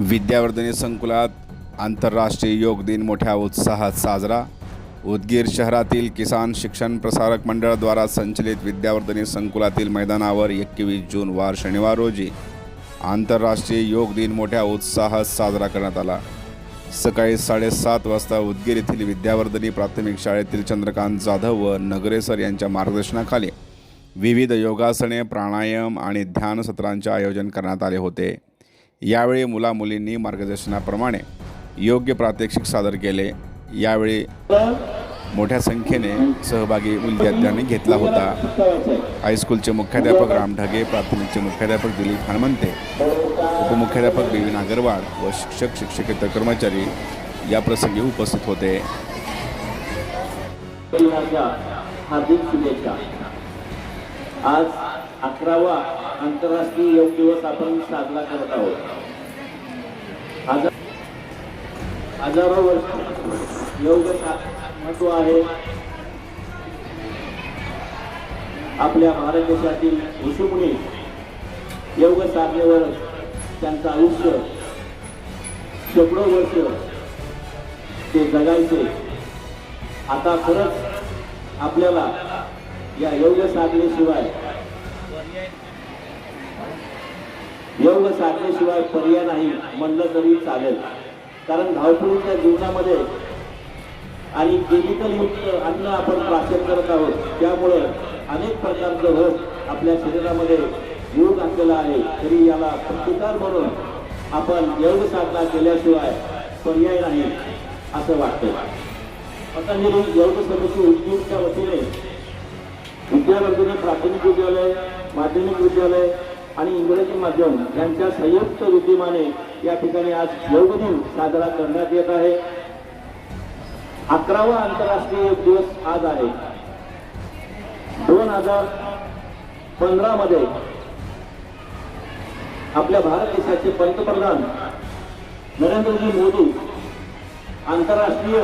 विद्यावर्धनी संकुलात आंतरराष्ट्रीय योग दिन मोठ्या उत्साहात साजरा. उदगीर शहरातील किसान शिक्षण प्रसारक मंडळाद्वारा संचलित विद्यावर्धनी संकुलातील मैदानावर एकवीस जून वार शनिवार रोजी आंतरराष्ट्रीय योग दिन मोठ्या उत्साहात साजरा करण्यात आला. सकाळी साडेसात वाजता उदगीर येथील विद्यावर्धनी प्राथमिक शाळेतील चंद्रकांत जाधव व नगरेसर यांच्या मार्गदर्शनाखाली विविध योगासने प्राणायाम आणि ध्यानसत्रांचे आयोजन करण्यात आले होते. यावेळी मुलामुलींनी मार्गदर्शनाप्रमाणे योग्य प्रात्यक्षिक सादर केले. यावेळी मोठ्या संख्येने सहभागी विद्यार्थ्यांनी घेतला होता. हायस्कूलचे मुख्याध्यापक राम ढगे प्राथमिकचे मुख्याध्यापक दिलीप हनुमंते उपमुख्याध्यापक बिविन अगरवाल व शिक्षक शिक्षकेतर कर्मचारी या प्रसंगी उपस्थित होते. हार्दिक शुभेच्छा. आज अकरावा आंतरराष्ट्रीय योग दिवस आपण साजरा करत आहोत. हजारो वर्ष योग महत्त्व आहे. आपल्या भारत देशातील ऋषीमुनी योग साधनेवर त्यांचं आयुष्य शेकडो वर्ष ते जगायचे. आता खरंच आपल्याला या योग साधनेशिवाय योग साधनेशिवाय पर्याय नाही म्हणलं तरी चालेल. कारण धावपळीच्या जीवनामध्ये आणि केमिकल युक्त अन्न आपण प्राशन करत आहोत त्यामुळं अनेक प्रकारचं रोग आपल्या शरीरामध्ये योग आणलेला आहे. तरी याला प्रतिकार म्हणून आपण योग साधना केल्याशिवाय पर्याय नाही असं वाटतं पतंजली योग समिती उद्योगच्या वतीने विद्यावर्धनी प्राथमिक माध्यमिक विद्यालय आणि इंग्रजी माध्यम यांच्या संयुक्त विद्यमाने या ठिकाणी आज योग दिन साजरा करण्यात येत आहे. अकरावा आंतरराष्ट्रीय योग दिवस आज आहे. दोन हजार पंधरा मध्ये आपल्या भारत देशाचे पंतप्रधान नरेंद्रजी मोदी आंतरराष्ट्रीय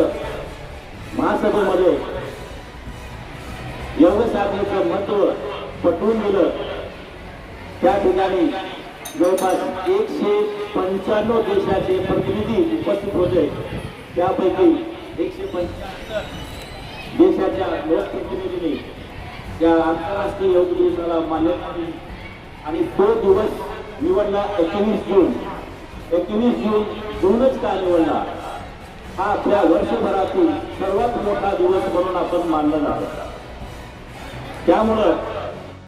महासभेमध्ये योग साधनेचं महत्त्व पटवून दिलं. त्या ठिकाणी जवळपास एकशे पंच्याण्णव देशाचे प्रतिनिधी उपस्थित होते. त्यापैकी एकशे पंच्याहत्तर देशाच्या लोकप्रतिनिधींनी या आंतरराष्ट्रीय योग दिवसाला मान्यता दिली आणि तो दिवस निवडला एकवीस जून. एकवीस जून जूनच का निवडला? हा आपल्या वर्षभरातील सर्वात मोठा दिवस म्हणून आपण मानला जातो. त्यामुळं